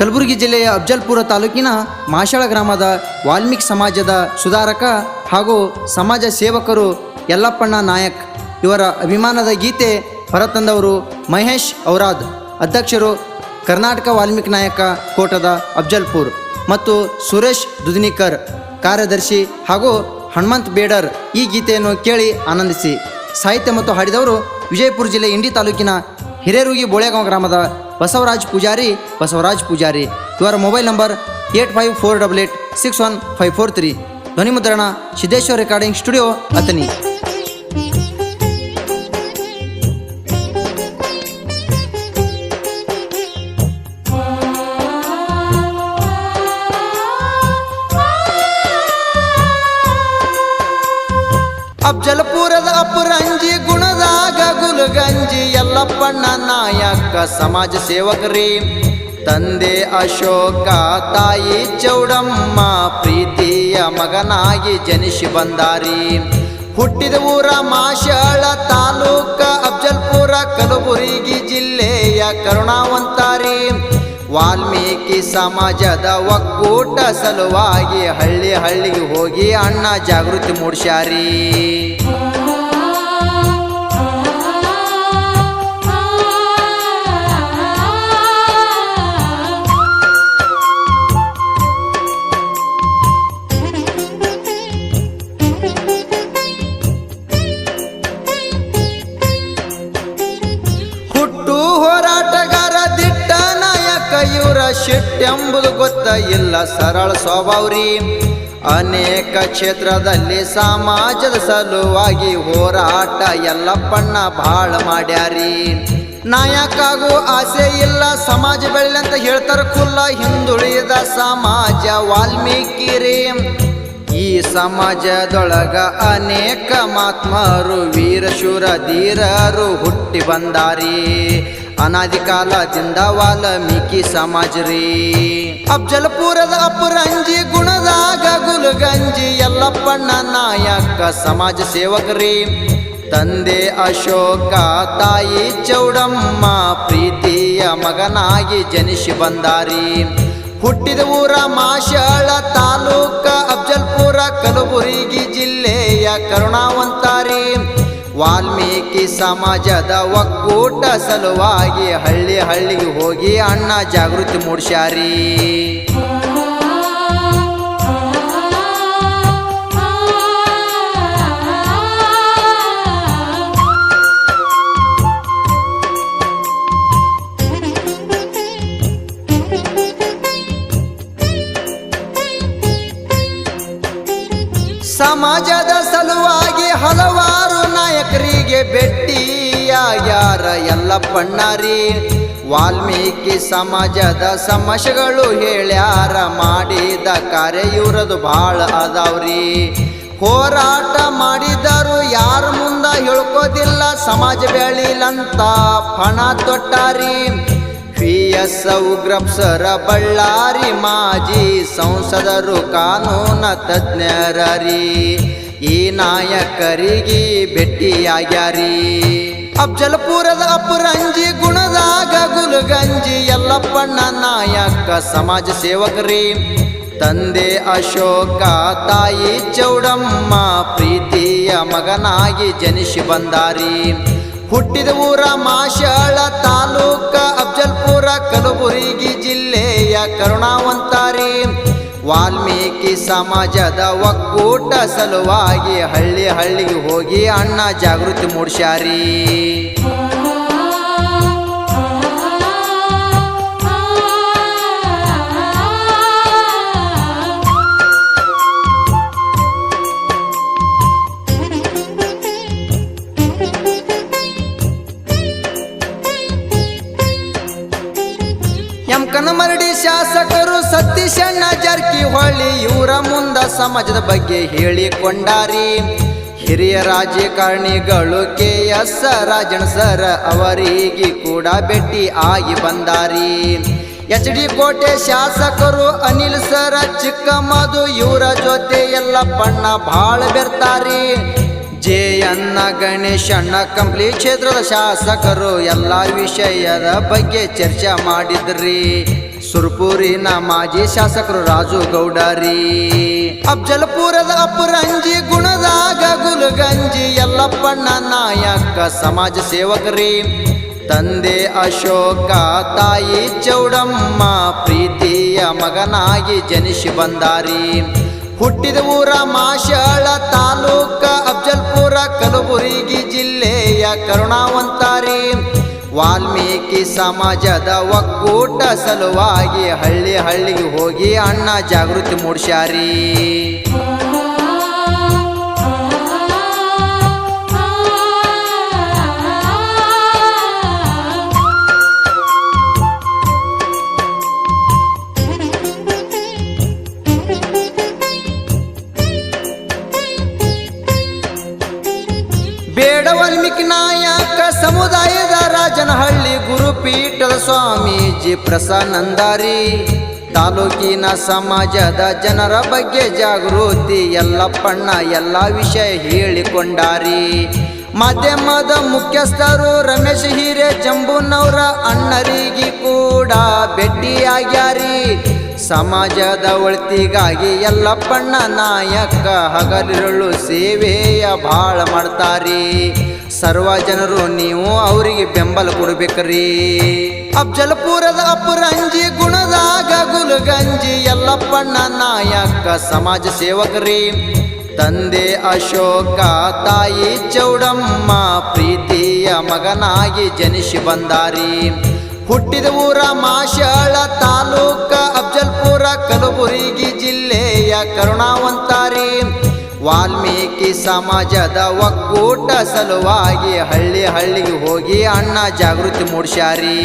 ಕಲಬುರಗಿ ಜಿಲ್ಲೆಯ ಅಫ್ಜಲ್ಪುರ ತಾಲೂಕಿನ ಮಾಶಾಳ ಗ್ರಾಮದ ವಾಲ್ಮೀಕಿ ಸಮಾಜದ ಸುಧಾರಕ ಹಾಗೂ ಸಮಾಜ ಸೇವಕರು ಯಲ್ಲಪ್ಪಣ್ಣ ನಾಯಕ್ ಇವರ ಅಭಿಮಾನದ ಗೀತೆ ಹೊರತಂದವರು ಮಹೇಶ್ ಔರಾದ್, ಅಧ್ಯಕ್ಷರು ಕರ್ನಾಟಕ ವಾಲ್ಮೀಕಿ ನಾಯಕ ಕೋಟದ ಅಫ್ಜಲ್ಪುರ್ ಮತ್ತು ಸುರೇಶ್ ದುದ್ನಿಕರ್, ಕಾರ್ಯದರ್ಶಿ ಹಾಗೂ ಹನುಮಂತ್ ಬೇಡರ್ ಈ ಗೀತೆಯನ್ನು ಕೇಳಿ ಆನಂದಿಸಿ. ಸಾಹಿತ್ಯ ಮತ್ತು ಹಾಡಿದವರು ವಿಜಯಪುರ ಜಿಲ್ಲೆ ಇಂಡಿ ತಾಲೂಕಿನ ಹಿರೇರುಗಿ ಬೋಳೆಗಾಂವ್ ಗ್ರಾಮದ ಬಸವರಾಜ್ ಪೂಜಾರಿ ಬಸವರಾಜ್ ಪೂಜಾರಿ. ಇವರ mobile number eight five four double eight six one five four three. ಧ್ವನಿ ಮುದ್ರಣ ಸಿದ್ದೇಶ್ವರ ರೆಕಾರ್ಡಿಂಗ್ ಸ್ಟುಡಿಯೋ ಅತನಿ ಅಫ್ಜಲ್ಪುರದ ಅಪರಂಜಿ ಗುಣದಾಗ ಗುಲ್ಗಂಜಿ ಎಲ್ಲಪ್ಪಣ್ಣ ನಾಯಕ ಸಮಾಜ ಸೇವಕರೇ. ತಂದೆ ಅಶೋಕ, ತಾಯಿ ಚೌಡಮ್ಮ, ಪ್ರೀತಿಯ ಮಗನಾಗಿ ಜನಿಸಿ ಬಂದಾರಿ. ಹುಟ್ಟಿದ ಊರ ಮಾಶಾಳ ತಾಲೂಕ ಅಫ್ಜಲ್ಪುರ, ಕಲಬುರಗಿ ಜಿಲ್ಲೆಯ ಕರುಣಾವಂತಾರಿ. ವಾಲ್ಮೀಕಿ ಸಮಾಜದ ಒಕ್ಕೂಟ ಸಲುವಾಗಿ ಹಳ್ಳಿ ಹಳ್ಳಿಗೆ ಹೋಗಿ ಅಣ್ಣ ಜಾಗೃತಿ ಮೂಡಿಸ್ಯಾರಿ. ಶೆಟ್ಟೆಂಬುದು ಗೊತ್ತ ಇಲ್ಲ, ಸರಳ ಸ್ವಭಾವ್ರಿ ಅನೇಕ ಕ್ಷೇತ್ರದಲ್ಲಿ ಸಮಾಜದ ಸಲುವಾಗಿ ಹೋರಾಟ ಎಲ್ಲಪ್ಪಣ್ಣ ಭಾಳ ಮಾಡ್ಯಾರಿ. ನಾಯಕಾಗೂ ಆಸೆ ಇಲ್ಲ, ಸಮಾಜ ಬೆಳ್ಳಿ ಅಂತ ಹೇಳ್ತಾರ ಕುಲ್ಲ ಹಿಂದುಳಿದ ಸಮಾಜ ವಾಲ್ಮೀಕಿ ರೀ. ಈ ಸಮಾಜದೊಳಗ ಅನೇಕ ಮಾತ್ಮರು ವೀರಶೂರ ಧೀರರು ಹುಟ್ಟಿ ಬಂದಾರಿ. ಅನಾದಿ ಕಾಲದಿಂದ ವಾಲ್ಮೀಕಿ ಸಮಾಜ ರೀ. ಅಫ್ಜಲ್ಪುರದ ಅಪರಂಜಿ, ಗುಣದಾಗ ಗುಲಗಂಜಿ ಎಲ್ಲಪ್ಪಣ್ಣ ನಾಯಕ ಸಮಾಜ ಸೇವಕರೇ ತಂದೆ ಅಶೋಕ, ತಾಯಿ ಚೌಡಮ್ಮ, ಪ್ರೀತಿಯ ಮಗನಾಗಿ ಜನಿಸಿ ಬಂದಾರಿ. ಹುಟ್ಟಿದ ಊರ ಮಾಶಾಳ ತಾಲೂಕ ಅಫ್ಜಲ್ಪುರ, ಕಲಬುರಗಿ ಜಿಲ್ಲೆಯ ಕರುಣಾವಂತಾರಿ ವಾಲ್ಮೀಕಿ ಸಮಾಜದ ಒಕ್ಕೂಟ ಸಲುವಾಗಿ ಹಳ್ಳಿ ಹಳ್ಳಿಗೆ ಹೋಗಿ ಅಣ್ಣ ಜಾಗೃತಿ ಮೂಡಿಸ್ಯಾರಿ. ಸಮಾಜದ ಸಲುವಾಗಿ ಹಲವಾರು ನಾಯಕರಿಗೆ ಎಲ್ಲ ಪಣ್ಣಾರಿ? ವಾಲ್ಮೀಕಿ ಸಮಾಜದ ಸಮಸ್ಯೆಗಳು ಹೇಳ್ಯಾರ, ಮಾಡಿದ ಕಾರ್ಯ ಇವ್ರದು ಭಾಳ ಅದಾವ್ರಿ. ಹೋರಾಟ ಮಾಡಿದರು ಯಾರ ಮುಂದ ಹೇಳ್ಕೋದಿಲ್ಲ, ಸಮಾಜ ಬೆಳಿಲಂತ ಪಣ ತೊಟ್ಟಾರಿ. ಪಿ ಎಸ್ ಉಗ್ರಪ್ಸರ ಬಳ್ಳಾರಿ ಮಾಜಿ ಸಂಸದರು ಕಾನೂನ ತಜ್ಞರರಿ. ಈ ನಾಯಕರಿಗೆ ಭೇಟಿಯಾಗ್ಯಾರಿ. ಅಫ್ಜಲ್ಪುರದ ಅಪರಂಜಿ, ಗುಣದಾಗ ಗುಲುಗಂಜಿ ಎಲ್ಲಪ್ಪಣ್ಣ ನಾಯಕ, ಸಮಾಜ ಸೇವಕರಿ. ತಂದೆ ಅಶೋಕ, ತಾಯಿ ಚೌಡಮ್ಮ, ಪ್ರೀತಿಯ ಮಗನಾಗಿ ಜನಿಸಿ ಬಂದಾರಿ. ಹುಟ್ಟಿದ ಊರ ಮಾಶಾಳ ತಾಲೂಕ, ಅಫ್ಜಲ್ಪುರ, ಕಲಬುರಗಿ ಜಿಲ್ಲೆಯ ಕರುಣಾವಂತಾರಿ ವಾಲ್ಮೀಕಿ ಸಮಾಜದ ಒಕ್ಕೂಟ ಸಲುವಾಗಿ ಹಳ್ಳಿ ಹಳ್ಳಿಗೆ ಹೋಗಿ ಅಣ್ಣ ಜಾಗೃತಿ ಮೂಡಿಸ್ಯಾರಿ. ಕನಮರಡಿ ಶಾಸಕರು ಸತೀಶಣ್ಣ ಜಾರಕಿಹೊಳಿ ಇವರ ಮುಂದ ಸಮಾಜದ ಬಗ್ಗೆ ಹೇಳಿಕೊಂಡಾರಿ. ಹಿರಿಯ ರಾಜಕಾರಣಿಗಳು ಕೆ ಎಸ್ ರಾಜಣ ಸರ್ ಅವರಿಗೆ ಕೂಡ ಭೇಟಿ ಆಗಿ ಬಂದಾರಿ. ಎಚ್ ಡಿ ಕೋಟೆ ಶಾಸಕರು ಅನಿಲ್ ಸರ ಚಿಕ್ಕಮ್ಮದು ಇವರ ಜೊತೆ ಎಲ್ಲ ಬಣ್ಣ ಭಾಳ ಬೆರ್ತಾರಿ. ಜೆ ಅನ್ನ ಗಣೇಶಣ್ಣ ಕಂಪ್ಲಿ ಕ್ಷೇತ್ರದ ಶಾಸಕರು, ಎಲ್ಲ ವಿಷಯದ ಬಗ್ಗೆ ಚರ್ಚೆ ಮಾಡಿದ್ರಿ. ಸುರ್ಪುರಿನ ಮಾಜಿ ಶಾಸಕರು ರಾಜು ಗೌಡರಿ ಅಫ್ಜಲ್ಪುರದ ಅಪರಂಜಿ, ಗುಣದಾಗ ಗುಲಗಂಜಿ, ಯಲ್ಲಪ್ಪಣ್ಣ ನಾಯಕ, ಸಮಾಜ ಸೇವಕರಿ. ತಂದೆ ಅಶೋಕ, ತಾಯಿ ಚೌಡಮ್ಮ, ಪ್ರೀತಿಯ ಮಗನಾಗಿ ಜನಿಸಿ ಬಂದಾರಿ. ಹುಟ್ಟಿದ ಊರ ಮಾಶಾಳ ಕರುಣಾವಂತಾರಿ. ವಾಲ್ಮೀಕಿ ಸಮಾಜದ ಒಕ್ಕೂಟ ಸಲುವಾಗಿ ಹಳ್ಳಿ ಹಳ್ಳಿಗೆ ಹೋಗಿ ಅಣ್ಣ ಜಾಗೃತಿ ಮೂಡಿಸ್ಯಾರಿ. ಗುರುಪೀಠದ ಸ್ವಾಮೀಜಿ ಪ್ರಸನ್ನಂದಾರಿ. ತಾಲೂಕಿನ ಸಮಾಜದ ಜನರ ಬಗ್ಗೆ ಜಾಗೃತಿ ಎಲ್ಲಪ್ಪಣ್ಣ ಎಲ್ಲ ವಿಷಯ ಹೇಳಿಕೊಂಡಾರಿ. ಮಾಧ್ಯಮದ ಮುಖ್ಯಸ್ಥರು ರಮೇಶ್ ಹಿರೇ ಜಂಬುನವರ ಅಣ್ಣರಿಗೆ ಕೂಡ ಭೇಟಿಯಾಗ್ಯಾರಿ. ಸಮಾಜದ ಒಳ್ತಿಗಾಗಿ ಎಲ್ಲಪ್ಪಣ್ಣ ನಾಯಕ ಹಗಲಿರುಳು ಸೇವೆಯ ಭಾಳ ಮಾಡ್ತಾರಿ. ಸರ್ವ ಜನರು ನೀವು ಅವರಿಗೆ ಬೆಂಬಲ ಕೊಡ್ಬೇಕ್ರಿ. ಅಫ್ಜಲ್ಪುರದ ಅಪರಂಜಿ, ಗುಣದಾಗ ಗುಲಗಂಜಿ ಎಲ್ಲಪ್ಪಣ್ಣ ನಾಯಕ ಸಮಾಜ ಸೇವಕರಿ. ತಂದೆ ಅಶೋಕ, ತಾಯಿ ಚೌಡಮ್ಮ, ಪ್ರೀತಿಯ ಮಗನಾಗಿ ಜನಿಸಿ ಬಂದಾರಿ. ಹುಟ್ಟಿದ ಊರ ಮಾಶಾಳ ತಾಲೂಕ ಅಫ್ಜಲ್ಪುರ, ಕಲಬುರಗಿ ಜಿಲ್ಲೆಯ ಕರುಣಾವಂತಾರಿ. ವಾಲ್ಮೀಕಿ ಸಮಾಜದ ಒಕ್ಕೂಟ ಸಲುವಾಗಿ ಹಳ್ಳಿ ಹಳ್ಳಿಗೆ ಹೋಗಿ ಅಣ್ಣ ಜಾಗೃತಿ ಮೂಡಿಸ್ಯಾರಿ.